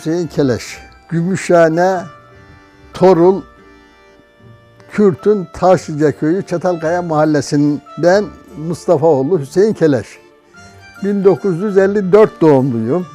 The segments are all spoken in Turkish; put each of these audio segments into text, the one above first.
Hüseyin Keleş. Gümüşhane, Torul, Kürt'ün Taşlıca Köyü Çatalkaya Mahallesi'nden Mustafaoğlu Hüseyin Keleş. 1954 doğumluyum.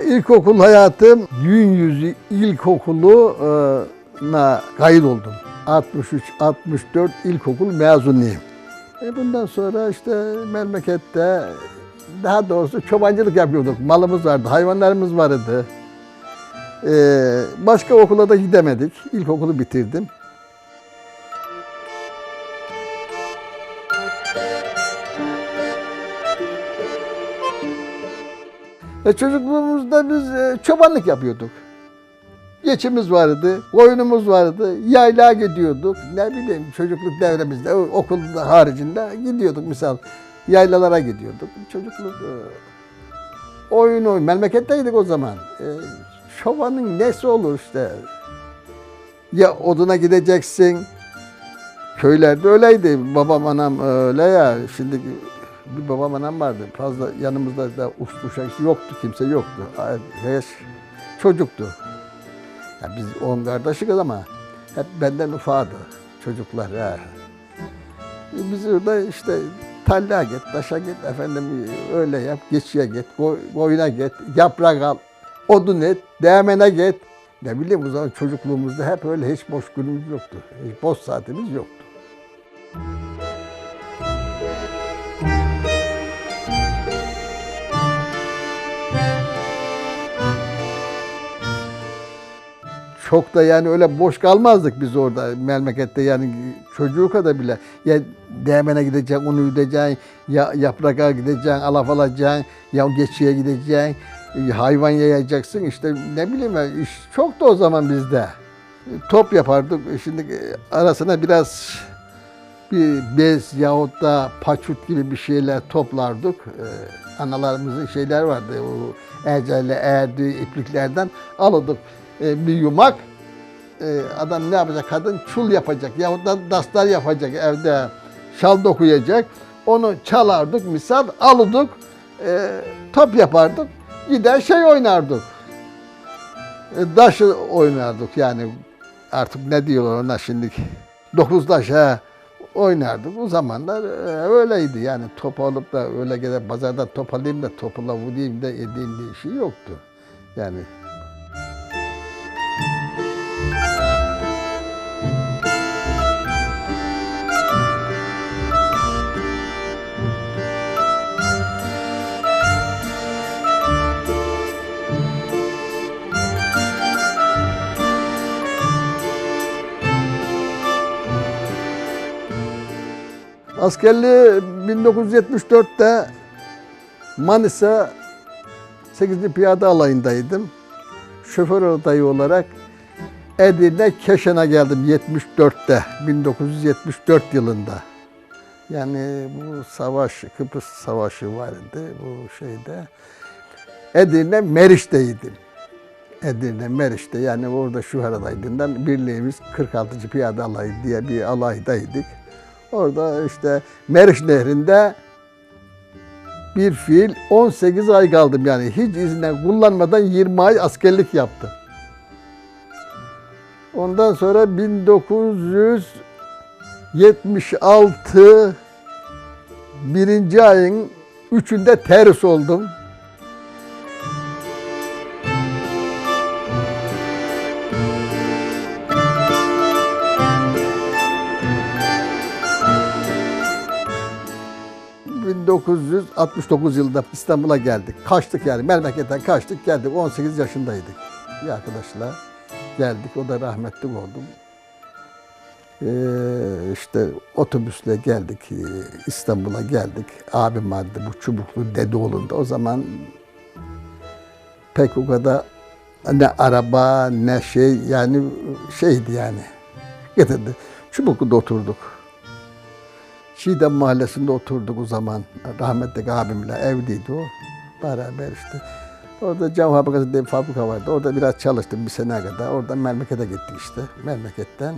İlkokul hayatım Gün Yüzü İlkokulu'na kayıt oldum. 63-64 ilkokul mezunuyum. E bundan sonra işte memlekette daha doğrusu çobancılık yapıyorduk. Malımız vardı, hayvanlarımız vardı. E, başka okula da gidemedik. İlkokulu bitirdim. E çocukluğumuzda biz e, çobanlık yapıyorduk. Geçimiz vardı, koyunumuz vardı, yaylağa gidiyorduk. Ne bileyim çocukluk devremizde, okul haricinde gidiyorduk misal. Yaylalara gidiyorduk. Çocukluk e, oyun oyun. Memleketteydik o zaman. E, çobanın nesi olur işte. Ya oduna gideceksin. Köylerde öyleydi. Babam anam öyle ya. Şimdi bir babam anam vardı. Fazla yanımızda da uç uşak yoktu. Kimse yoktu. Hiç çocuktu. Ya biz on kardeşiz ama hep benden ufadı çocuklar. Ha. E Biz orada işte talla git, taşa git, efendim öyle yap, geçiye git, koyuna git, yaprak al, odun et, değmene git. Ne bileyim o zaman çocukluğumuzda hep öyle hiç boş günümüz yoktu. Hiç boş saatimiz yoktu. çok da yani öyle boş kalmazdık biz orada memlekette yani çocuğu kadar bile. Ya değmene gideceksin, onu gideceksin, ya yapraka gideceksin, alaf alacaksın, ya geçiye gideceksin, hayvan yayacaksın işte ne bileyim iş çok da o zaman bizde. E, Top yapardık, E, şimdi e, arasına biraz bir bez yahut da paçut gibi bir şeyler toplardık. Ee, analarımızın şeyler vardı, o erceyle erdiği ipliklerden alırdık bir yumak. Adam ne yapacak? Kadın çul yapacak yahut da dastar yapacak evde şal dokuyacak. Onu çalardık misal, alırdık, e, top yapardık, gider şey oynardık. E, Daşı oynardık yani artık ne diyorlar ona şimdi dokuz taş ha oynardık. O zamanlar e, öyleydi yani top alıp da öyle gidip pazardan top alayım da topla vurayım da edeyim diye şey yoktu. Yani Askerliği 1974'te Manisa 8. Piyade Alayı'ndaydım. Şoför adayı olarak Edirne Keşan'a geldim 74'te, 1974 yılında. Yani bu savaş, Kıbrıs Savaşı vardı bu şeyde. Edirne Meriç'teydim. Edirne Meriç'te yani orada şu aradaydım. Birliğimiz 46. Piyade Alayı diye bir alaydaydık. Orada işte Meriç Nehri'nde bir fiil 18 ay kaldım yani hiç izinden kullanmadan 20 ay askerlik yaptım. Ondan sonra 1976 birinci ayın üçünde terhis oldum. ...1969 yılında İstanbul'a geldik. Kaçtık yani memleketten kaçtık geldik. 18 yaşındaydık bir arkadaşla. Geldik o da rahmetli oldu. Ee, işte otobüsle geldik ee, İstanbul'a geldik. Abim vardı bu Çubuklu Dedeoğlu'nda. O zaman pek o kadar ne araba ne şey yani şeydi yani. Getirdi. Çubuklu'da oturduk. Çiğdem Mahallesi'nde oturduk o zaman. Rahmetli abimle evliydi o. Beraber işte. Orada cam fabrikası diye bir fabrika vardı. Orada biraz çalıştım bir sene kadar. Oradan memlekete gittik işte. Memleketten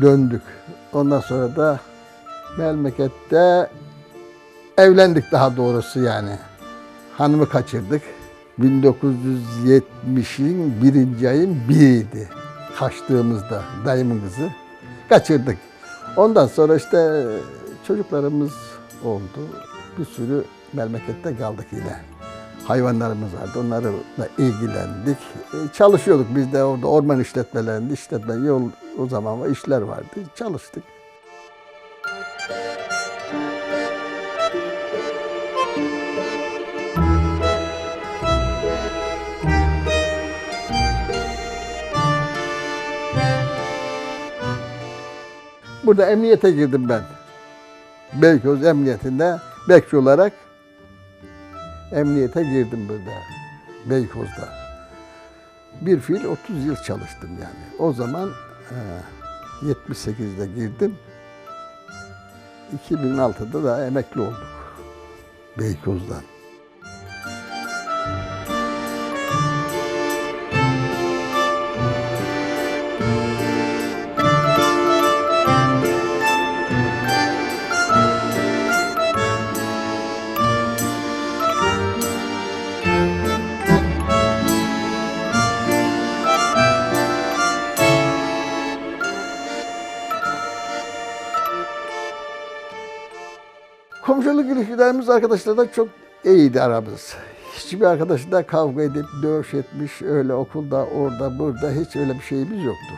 döndük. Ondan sonra da memlekette evlendik daha doğrusu yani. Hanımı kaçırdık. 1970'in birinci ayın biriydi. Kaçtığımızda dayımın kızı. Kaçırdık. Ondan sonra işte çocuklarımız oldu. Bir sürü memlekette kaldık yine. Hayvanlarımız vardı. Onlarla ilgilendik. E, çalışıyorduk biz de orada orman işletmelerinde işletme yol o zaman var, işler vardı. Çalıştık. Burada emniyete girdim ben. Beykoz Emniyetinde bekçi olarak emniyete girdim burada. Beykoz'da. Bir fiil 30 yıl çalıştım yani. O zaman e, 78'de girdim. 2006'da da emekli olduk. Beykoz'dan. Komşuluk ilişkilerimiz arkadaşlarla çok iyiydi aramız. Hiçbir arkadaşla kavga edip dövüş etmiş öyle okulda orada burada hiç öyle bir şeyimiz yoktu.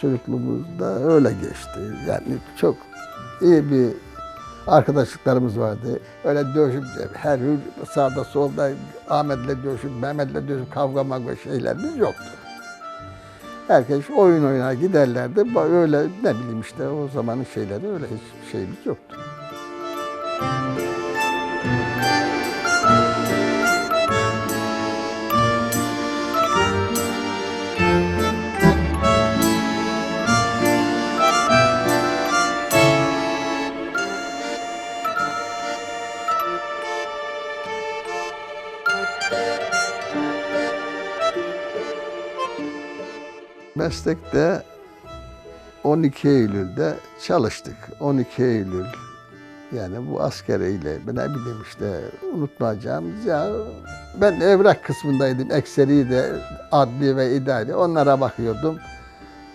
Çocukluğumuz da öyle geçti. Yani çok iyi bir arkadaşlıklarımız vardı. Öyle dövüşüp her gün sağda solda Ahmet'le dövüşüp Mehmet'le dövüşüp kavga mavga şeylerimiz yoktu. Herkes oyun oynar giderlerdi. Öyle ne bileyim işte o zamanın şeyleri öyle hiçbir şeyimiz yoktu. Meslekte 12 Eylül'de çalıştık. 12 Eylül yani bu askeriyle ne bileyim işte unutmayacağımız ya ben evrak kısmındaydım. Ekseri de adli ve idari onlara bakıyordum.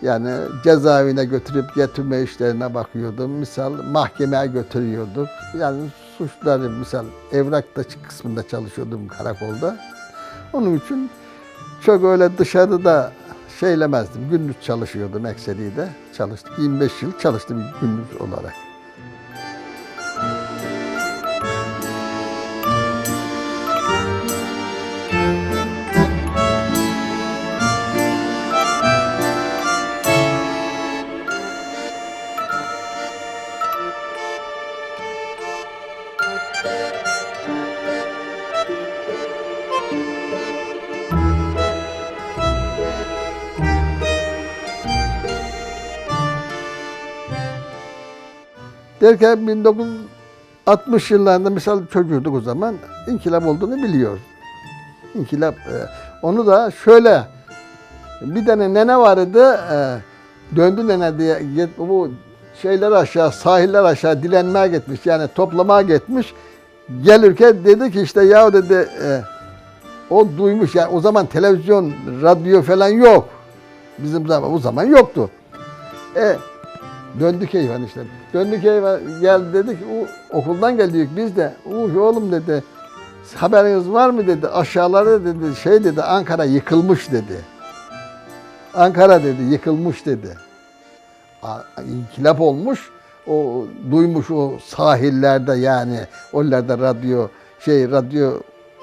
Yani cezaevine götürüp getirme işlerine bakıyordum. Misal mahkemeye götürüyorduk. Yani suçları misal evrakta kısmında çalışıyordum karakolda. Onun için çok öyle dışarıda şeylemezdim. Gündüz çalışıyordum ekseri de. Çalıştık. 25 yıl çalıştım gündüz olarak. Derken 1960 yıllarında misal çocuğuduk o zaman inkılap olduğunu biliyor. İnkılap e, onu da şöyle bir tane nene vardı e, döndü nene diye bu şeyler aşağı sahiller aşağı dilenmeye gitmiş yani toplamaya gitmiş gelirken dedi ki işte ya dedi e, o duymuş yani o zaman televizyon radyo falan yok bizim zaman o zaman yoktu. E, Döndük eyvan işte. Döndük eyvan gel dedik o, okuldan geldik biz de. Uh oğlum dedi. Haberiniz var mı dedi. Aşağılarda dedi şey dedi Ankara yıkılmış dedi. Ankara dedi yıkılmış dedi. İnkılap olmuş. O duymuş o sahillerde yani oralarda radyo şey radyo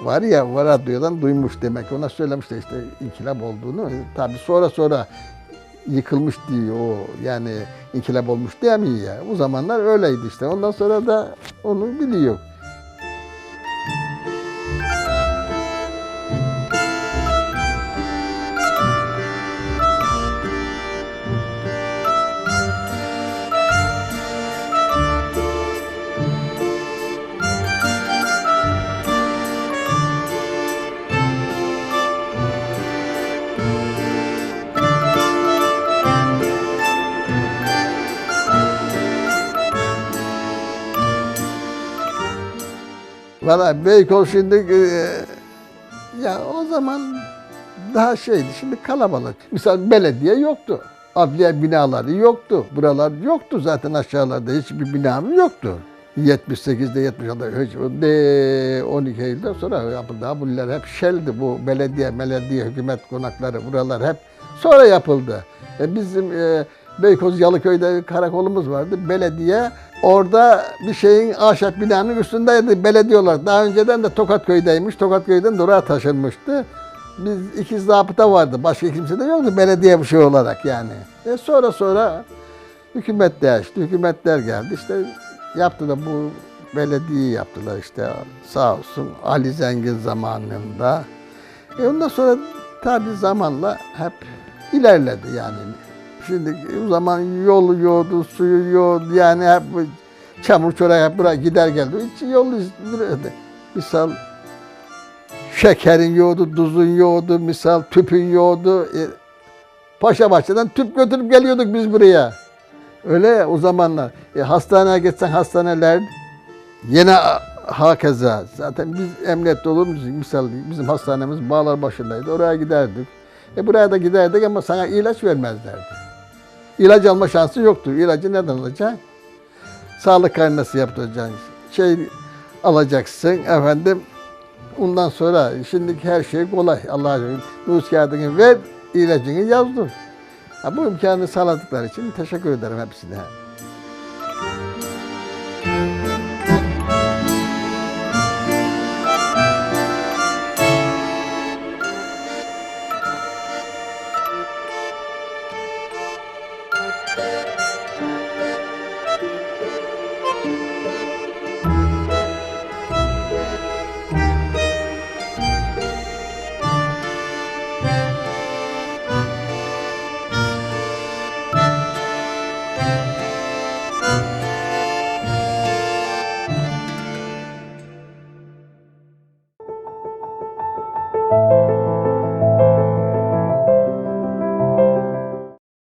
var ya o radyodan duymuş demek. Ona söylemişler işte inkılap olduğunu. Tabii sonra sonra yıkılmış diyor o yani inkılap olmuş diyemiyor ya. O zamanlar öyleydi işte. Ondan sonra da onu biliyor. Valla Beykoz şimdi e, Ya o zaman daha şeydi. Şimdi kalabalık. Misal belediye yoktu. Adliye binaları yoktu. Buralar yoktu zaten aşağılarda. Hiçbir binamız yoktu. 78'de 76'da hiç de 12 Eylül'den sonra yapıldı. Bunlar hep şeldi bu belediye, belediye, hükümet konakları buralar hep sonra yapıldı. E bizim e, Beykoz Yalıköy'de karakolumuz vardı. Belediye orada bir şeyin ahşap binanın üstündeydi belediye olarak. Daha önceden de Tokatköy'deymiş. Tokatköy'den de oraya taşınmıştı. Biz ikiz zabıta vardı. Başka kimse de yoktu belediye bir şey olarak yani. E sonra sonra hükümet değişti. Hükümetler geldi. İşte yaptı da bu belediye yaptılar işte sağ olsun Ali Zengin zamanında. E ondan sonra tabi zamanla hep ilerledi yani. Şimdi o zaman yolu yoğdu, suyu yoğdu yani hep çamur çorak hep buraya gider geldi. Hiç yolu izledi. Misal şekerin yoğdu, tuzun yoğdu, misal tüpün yoğdu. E, Paşa Bahçe'den tüp götürüp geliyorduk biz buraya. Öyle ya o zamanlar. E, hastaneye gitsen hastaneler yine hakeza. Zaten biz emniyette olur muyuz? Misal bizim hastanemiz Bağlar başındaydı. Oraya giderdik. E buraya da giderdik ama sana ilaç vermezlerdi. İlaç alma şansı yoktu. İlacı nereden alacaksın? Sağlık karnesi yaptıracaksın. Şey alacaksın efendim. Ondan sonra şimdiki her şey kolay. Allah'a şükür. Nüfus kağıdını ver, ilacını yazdır. Ha, bu imkanı sağladıkları için teşekkür ederim hepsine.